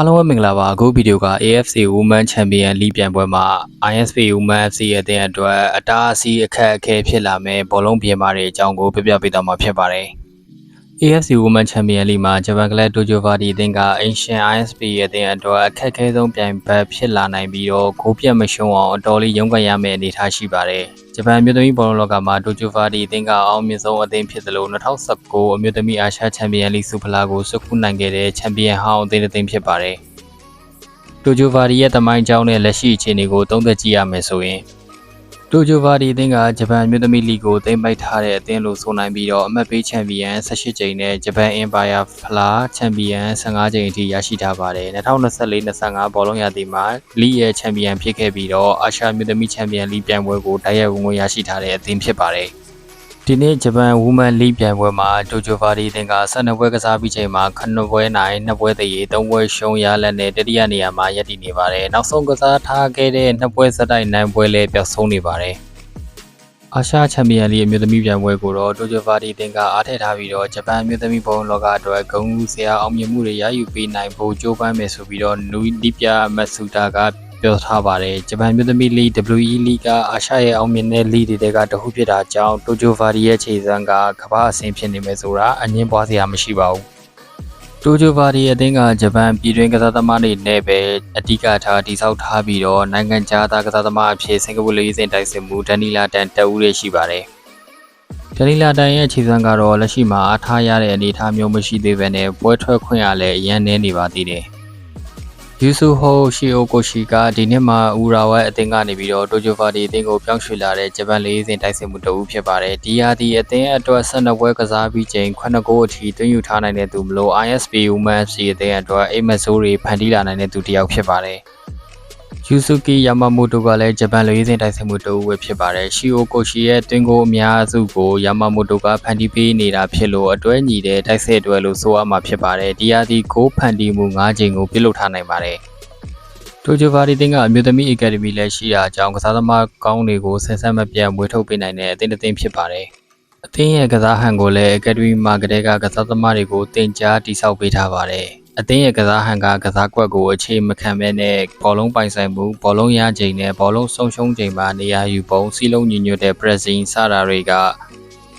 အားလုံးပဲမင်္ဂလာပါအခုဗီဒီယိုက AFC Women Champion League ပြိုင်ပွဲမှာ ISP Women FC အသင်းအတွက်အတားအဆီးအခက်အခဲဖြစ်လာမဲ့ဘောလုံးပြင်မာတွေအကြောင်းကိုပြပြပေးသွားမှာဖြစ်ပါတယ် AFC Women Champion League မှာဂျပန်ကလပ်တိုဂျိုဗာဒီအသင်းက Asian ISP အသင်းအတွက်အခက်အခဲဆုံးပြိုင်ဘက်ဖြစ်လာနိုင်ပြီးတော့ဂိုးပြတ်မရှုံးအောင်အတော်လေးရုန်းကန်ရမယ့်အနေအထားရှိပါတယ်။ဂျပန်အမျိုးသမီးဘောလုံးလောကမှာတိုဂျိုဗာဒီအသင်းကအောင်မြင်ဆုံးအသင်းဖြစ်သလို2019အမျိုးသမီးအာရှချန်ပီယံလိစူဖလာကိုဆွတ်ခူးနိုင်ခဲ့တဲ့ချန်ပီယံဟောင်းအသင်းတစ်သင်းဖြစ်ပါတယ်။တိုဂျိုဗာဒီရဲ့တမိုင်းကြောင်းနဲ့လက်ရှိအခြေအနေကိုသုံးသပ်ကြည့်ရမယ်ဆိုရင် တိုဂျိုဗာဒီအသင်းကဂျပန်အမျိုးသမီးလိကိုသိမ်းပိုက်ထားတဲ့အသင်းလို့ဆိုနိုင်ပြီးတော့အမှတ်ပေးချန်ပီယံ18ကြိမ်နဲ့ဂျပန်အင်ပါယာဖလာချန်ပီယံ15ကြိမ်အထိရရှိထားပါတယ်2024-25ဘောလုံးရာသီမှာလိရဲ့ချန်ပီယံဖြစ်ခဲ့ပြီးတော့အာရှအမျိုးသမီးချန်ပီယံလိပြိုင်ပွဲကိုတိုက်ရိုက်ဝင်ဝင်ရရှိထားတဲ့အသင်းဖြစ်ပါတယ် ဒီနေ့ဂျပန် Women League ပြိုင်ပွဲမှာတိုဂျိုဗာဒီအသင်းက12ပွဲကစားပြီးချိန်မှာ9ပွဲနိုင်2ပွဲတရေ3ပွဲရှုံးရလက်နဲ့တတိယနေရာမှာရပ်တည်နေပါတယ်။နောက်ဆုံးကစားထားခဲ့တဲ့2ပွဲစတိုက်နိုင်ပွဲလည်းပျောက်ဆုံးနေပါတယ်။အာရှချန်ပီယံလိအမျိုးသမီးပြိုင်ပွဲကိုတော့တိုဂျိုဗာဒီအသင်းကအားထည့်ထားပြီးတော့ဂျပန်အမျိုးသမီးဘုံလောကအတွက်ဂုဏ်ယူစရာအောင်မြင်မှုတွေရယူပေးနိုင်ဖို့ကြိုးပမ်းမယ်ဆိုပြီးတော့နူဒီပြမတ်ဆူတာက ပြောထားပါတယ်ဂျပန်မြို့သမီးလီ WE လီကအာရှရဲ့အောင်မြင်တဲ့လီတွေကတခုဖြစ်တာကြောင့်တိုဂျိုဗာဒီရဲ့ခြေစမ်းကကမ္ဘာအဆင့်ဖြစ်နေမယ်ဆိုတာအငင်းပွားစရာမရှိပါဘူးတိုဂျိုဗာဒီအသင်းကဂျပန်ပြည်တွင်းကစားသမားတွေနဲ့ပဲအဓိကထားတိစောက်ထားပြီးတော့နိုင်ငံခြားသားကစားသမားအဖြစ်စင်ကာပူလူကြီးစင်တိုက်စစ်မှုဒန်နီလာတန်တအူးရရှိပါတယ်ဒနီလာတန်ရဲ့ခြေစမ်းကတော့လက်ရှိမှာအားထားရတဲ့အနေအထားမျိုးမရှိသေးဘဲနဲ့ပွဲထွက်ခွင့်ရလည်းအရန်နေနေပါသေးတယ်။ ယူဆူဟိုရှီအိုကိုရှီကဒီနှစ်မှာအူရာဝဲအသင်းကနေပြီးတော့တိုဂျိုဗာဒီအသင်းကိုပြောင်းရွှေ့လာတဲ့ဂျပန်လေးစင်တိုက်စစ်မှုတအူးဖြစ်ပါတယ်။ဒီဟာဒီအသင်းအတွက်12ပွဲကစားပြီးချိန်9ဂိုးအထိတွင်းယူထားနိုင်တဲ့သူမလို့ ISP Women FC အသင်းအတွက်အိမ်မဆိုးတွေဖန်တီးလာနိုင်တဲ့သူတစ်ယောက်ဖြစ်ပါတယ်။ ယူဆူကီယာမာမိုတိုကလည်းဂျပန်လူရေးစင်တိုက်စစ်မှုတအူးပဲဖြစ်ပါတယ်။ရှီအိုကိုရှီရဲ့တွင်းကိုအများစုကိုယာမာမိုတိုကဖန်တီးပေးနေတာဖြစ်လို့အတွဲညီတဲ့တိုက်စစ်အတွဲလို့ဆိုရမှာဖြစ်ပါတယ်။ဒီဟာဒီကိုဖန်တီးမှု၅ချိန်ကိုပြုလုပ်ထားနိုင်ပါတယ်။တိုဂျိုဗာဒီတင်ကအမျိုးသမီးအကယ်ဒမီလည်းရှိတာကြောင့်ကစားသမားကောင်းတွေကိုဆင်ဆက်မပြတ်မွေးထုတ်ပေးနိုင်တဲ့အသင်းတစ်သင်းဖြစ်ပါတယ်။အသင်းရဲ့ကစားဟန်ကိုလည်းအကယ်ဒမီမှာကတည်းကကစားသမားတွေကိုတင် जा တိစောက်ပေးထားပါတယ်။ အသင်းရဲ့ကစားဟန်ကကစားကွက်ကိုအခြေမခံဘဲနဲ့ဘောလုံးပိုင်ဆိုင်မှုဘောလုံးရချိန်နဲ့ဘောလုံးဆုံးရှုံးချိန်မှာနေရာယူပုံစီလုံးညီညွတ်တဲ့ pressing စတာတွေက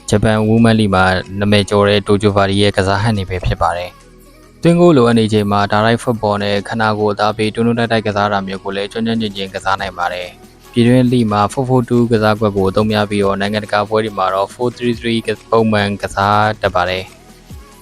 ဂျပန် Women League မှာနာမည်ကျော်တဲ့တိုဂျိုဗာဒီရဲ့ကစားဟန်တွေပဲဖြစ်ပါတယ်။တွင်းကိုလိုအနေချိန်မှာ direct football နဲ့ခနာကိုအသားပေးတွန်းတွန်းတိုက်တိုက်ကစားတာမျိုးကိုလည်းကျွမ်းကျွမ်းကျင်ကျင်ကစားနိုင်ပါတယ်။ပြည်တွင်းလိမှာ442ကစားကွက်ကိုအသုံးများပြီးတော့နိုင်ငံတကာပွဲတွေမှာတော့433ပုံမှန်ကစားတတ်ပါတယ်။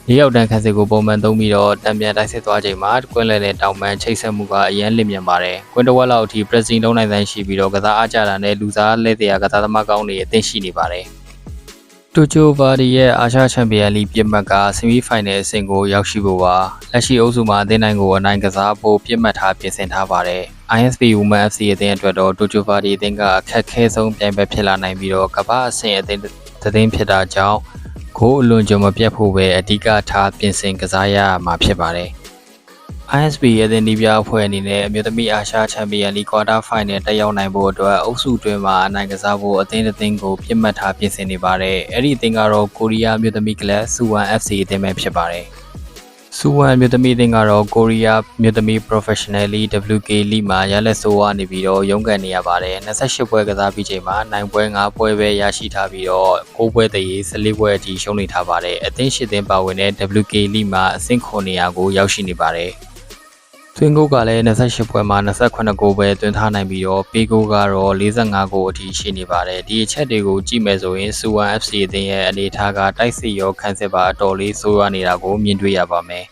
လေးရောက်တန်းခန်းစစ်ကိုပုံမှန်သုံးပြီးတော့တံပြန်တိုက်စစ်သွားချိန်မှာကွင်းလည်နဲ့တောင်ပန်းချိတ်ဆက်မှုကအရန်လင့်မြန်ပါတယ်။ကွင်းတစ်ဝက်လောက်အထိ pressing လုံးနိုင်တိုင်းရှိပြီးတော့ကစားအားကြတာနဲ့လူစားလက်တရားကစားသမားကောင်းတွေအသင့်ရှိနေပါတယ်။တိုချိုဗာဒီရဲ့အာရှချန်ပီယံလိပြစ်မှတ်ကဆီမီဖိုင်နယ်အဆင့်ကိုရောက်ရှိဖို့ပါလက်ရှိအုပ်စုမှာအသင်းတိုင်းကိုအနိုင်ကစားဖို့ပြစ်မှတ်ထားပြင်ဆင်ထားပါတယ် ISP Women FC အသင်းအတွက်တော့တိုချိုဗာဒီအသင်းကအခက်ခဲဆုံးပြိုင်ပွဲဖြစ်လာနိုင်ပြီးတော့ကမ္ဘာအဆင့်အသင်းသတင်းဖြစ်တာကြောင့် ကိုအလွန်ကြုံမပြတ်ဖို့ပဲအဓိကထားပြင်ဆင်ကစားရမှာဖြစ်ပါတယ်။ ISP ရဲ့တင်ဒီပြအဖွဲ့အနေနဲ့အမျိုးသမီးအာရှချန်ပီယံလိကွာတာဖိုင်နယ်တက်ရောက်နိုင်ဖို့အတွက်အုပ်စုတွင်းမှာအနိုင်ကစားဖို့အသင်းတစ်သင်းကိုပြစ်မှတ်ထားပြင်ဆင်နေပါတယ်။အဲ့ဒီအသင်းကတော့ကိုရီးယားအမျိုးသမီးကလပ်စူဝမ် FC အသင်းပဲဖြစ်ပါတယ်။ စူဝမ်မြို့သမီးအသင်းကတော့ကိုရီးယားမြို့သမီး Professionally WK League မှာရလက်ဆိုးဝါနေပြီးတော့ရုန်းကန်နေရပါတယ်28ပွဲကစားပြီးချိန်မှာ9ပွဲ9ပွဲပဲရရှိထားပြီးတော့6ပွဲတည်း14ပွဲအထိရှုံးနေထားပါတယ်အသင်းရှစ်သင်းပါဝင်တဲ့ WK League မှာအဆင့်9နေရာကိုရောက်ရှိနေပါတယ် သွင်းဂိုးကလည်း28ပွဲမှာ28ဂိုးပဲသွင်းထားနိုင်ပြီးတော့ပေးဂိုးကတော့45ဂိုးအထိရှိနေပါတယ်ဒီအချက်တွေကိုကြည့်မယ်ဆိုရင်စူဝမ် FC အသင်းရဲ့အနေအထားကတိုက်စစ်ရောခန်းစစ်ပါအတော်လေးဆိုးရနေတာကိုမြင်တွေ့ရပါမယ်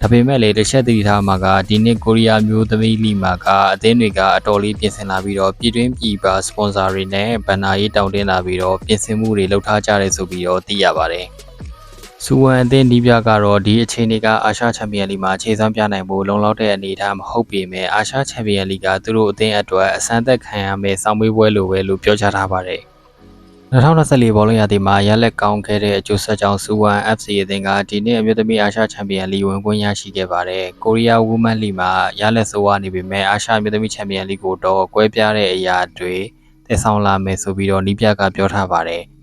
ဒါပေမဲ့လည်းတစ်ချက်တည်ထားမှာကဒီနှစ်ကိုရီးယားမျိုးသမီးလီမာကအသင်းတွေကအတော်လေးပြင်ဆင်လာပြီးတော့ပြည်တွင်းပြည်ပစပွန်ဆာတွေနဲ့ဘန်နာရေးတောင်းတင်းလာပြီးတော့ပြင်ဆင်မှုတွေလုပ်ထားကြတယ်ဆိုပြီးတော့သိရပါတယ်။ စူဝမ်အသင်းဒီပြကတော့ဒီအခြေအနေကအာရှချန်ပီယံလီမှာခြေစွမ်းပြနိုင်ဖို့လုံလောက်တဲ့အနေအထားမဟုတ်ပေမဲ့အာရှချန်ပီယံလီကသူတို့အသင်းအတွက်အစမ်းသက်ခံရမယ့်စောင်းမွေးပွဲလိုပဲလို့ပြောကြားထားပါတယ်။2024ဘောလုံးရာသီမှာရလက်ကောင်းခဲ့တဲ့အကျိုးဆက်ကြောင့်စူဝမ် FC အသင်းကဒီနှစ်အမျိုးသမီးအာရှချန်ပီယံလီဝင်ခွင့်ရရှိခဲ့ပါတယ်။ကိုရီးယားဝူမန်လီမှာရလက်ဆိုးဝါနေပေမဲ့အာရှအမျိုးသမီးချန်ပီယံလီကိုတော့ကွဲပြားတဲ့အရာတွေတည်ဆောင်လာမယ်ဆိုပြီးတော့နီးပြကပြောထားပါတယ်။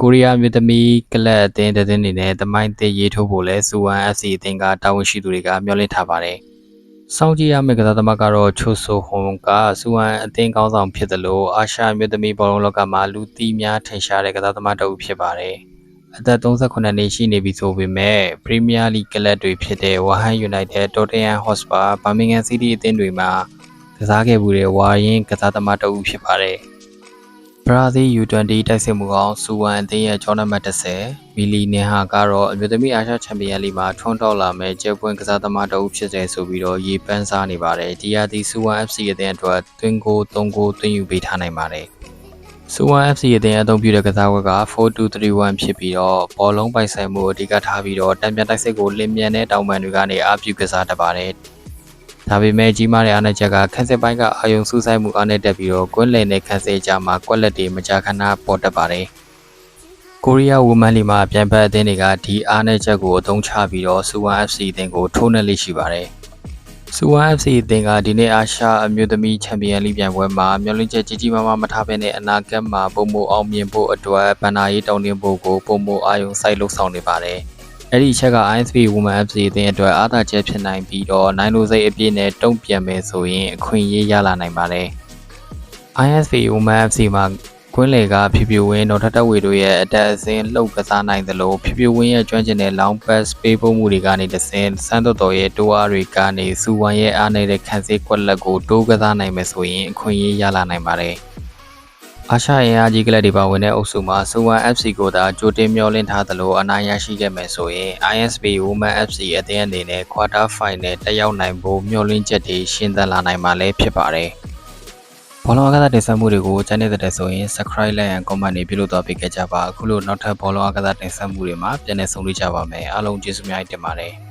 ကိုရီးယားမြို့သမီးကလပ်အသင်းတဲ့တဲ့အနေနဲ့တမိုင်းသေးရေးထိုးဖို့လဲစူဝမ် FC အသင်းကတာဝန်ရှိသူတွေကမျှော်လင့်ထားပါတယ်။စောင့်ကြည့်ရမယ့်ကစားသမားကတော့ချိုဆိုဟွန်ကစူဝမ်အသင်းကောင်းဆောင်ဖြစ်တယ်လို့အာရှအမျိုးသမီးဘောလုံးလောကမှာလူသိများထင်ရှားတဲ့ကစားသမားတစ်ဦးဖြစ်ပါတယ်။အသက်38နှစ်ရှိနေပြီဆိုပေမဲ့ပရီးမီးယားလိကလပ်တွေဖြစ်တဲ့ဝါဟန်ယူနိုက်တက်တိုတမ်ဟန်ဟော့စပါဘာမင်ဂမ်စီးတီးအသင်းတွေမှာကစားခဲ့မှုတဲ့ဝါရင်ကစားသမားတစ်ဦးဖြစ်ပါတယ်။ ဘရာဇီး U20 တိုက်စစ်မှုကောင်စူဝမ်အသင်းရဲ့ကျောင်းနံပါတ်30မီလီနင်ဟာကတော့အမျိုးသမီးအာရှချန်ပီယံလိမှာထွန်းတောက်လာမဲ့ကျဲပွင့်ကစားသမားတစ်ဦးဖြစ်တယ်ဆိုပြီးတော့ရေပန်းစားနေပါတယ်ဒီယာဒီစူဝမ် FC အသင်းအတွက်သွင်းကို3ကိုသွင်းယူပေးထားနိုင်ပါတယ်စူဝမ် FC အသင်းအသုံးပြုတဲ့ကစားဝက်က4231ဖြစ်ပြီးတော့ဘောလုံးပိုင်ဆိုင်မှုအဓိကထားပြီးတော့တံပြန်တိုက်စစ်ကိုလင်းမြန်တဲ့တောင်ပန်တွေကနေအားပြုကစားတတ်ပါတယ် ဒါပေမဲ့ကြီးမားတဲ့အားနည်းချက်ကခန်းစစ်ပိုင်းကအာယုံစူးစိုက်မှုအားနည်းတက်ပြီးတော့ကွင်းလည်နဲ့ခန်းစစ်ကြားမှာကွက်လက်တွေမကြာခဏပေါ်တက်ပါတယ်။ကိုရီးယားဝူမန်လီမှာပြန်ဖက်အသင်းတွေကဒီအားနည်းချက်ကိုအသုံးချပြီးတော့စူဝမ် FC အသင်းကိုထိုးနှက်လေးရှိပါတယ်။စူဝမ် FC အသင်းကဒီနေ့အာရှအမျိုးသမီးချန်ပီယံလိပြိုင်ပွဲမှာမျှော်လင့်ချက်ကြီးကြီးမားမားမထားဘဲနဲ့အနာဂတ်မှာပုံမအောင်မြင်ဖို့အတွက်ဗန်နာရေးတောင်းတင်ဖို့ကိုပုံမအာယုံစိုက်လှုပ်ဆောင်နေပါတယ်။ အဲ့ဒီအချက်က ISP Women FC အသင်းအတွက်အားသာချက်ဖြစ်နိုင်ပြီးတော့နိုင်လိုစိတ်အပြည့်နဲ့တုံ့ပြန်မယ်ဆိုရင်အခွင့်အရေးရလာနိုင်ပါတယ်။ ISP Women FC မှာကွင်းလေကဖြူဖြူဝင်းတော်ထထဝေတို့ရဲ့အတက်အစင်းလှုပ်ကစားနိုင်သလိုဖြူဖြူဝင်းရဲ့ကျွမ်းကျင်တဲ့ long pass ပေးပို့မှုတွေကနေတဆင့်စမ်းတော်တော်ရဲ့တိုးအားတွေကနေစူဝမ်ရဲ့အားနေတဲ့ခံစစ်ကွက်လက်ကိုတိုးကစားနိုင်မယ်ဆိုရင်အခွင့်အရေးရလာနိုင်ပါတယ်။ အာရှအင်အားကြီးကလပ်တွေပါဝင်တဲ့အုပ်စုမှာစူဝမ် FC ကိုသာကြိုတင်မျှော်လင့်ထားသလိုအနိုင်ရရှိခဲ့မယ်ဆိုရင် ISB Women FC အသင်းအနေနဲ့ Quarter Final တက်ရောက်နိုင်ဖို့မျှော်လင့်ချက်တွေရှင်းသန်လာနိုင်မှာလည်းဖြစ်ပါတယ်။ဘောလုံးအကစားတင်ဆက်မှုတွေကိုချန်နေတဲ့တဲ့ဆိုရင် Subscribe လိုက်ရန် Comment တွေပြုလုပ်သွားပေးကြပါအခုလိုနောက်ထပ်ဘောလုံးအကစားတင်ဆက်မှုတွေမှာပြန်လည်ဆုံတွေ့ကြပါမယ်အားလုံးကျေးဇူးများတင်ပါတယ်။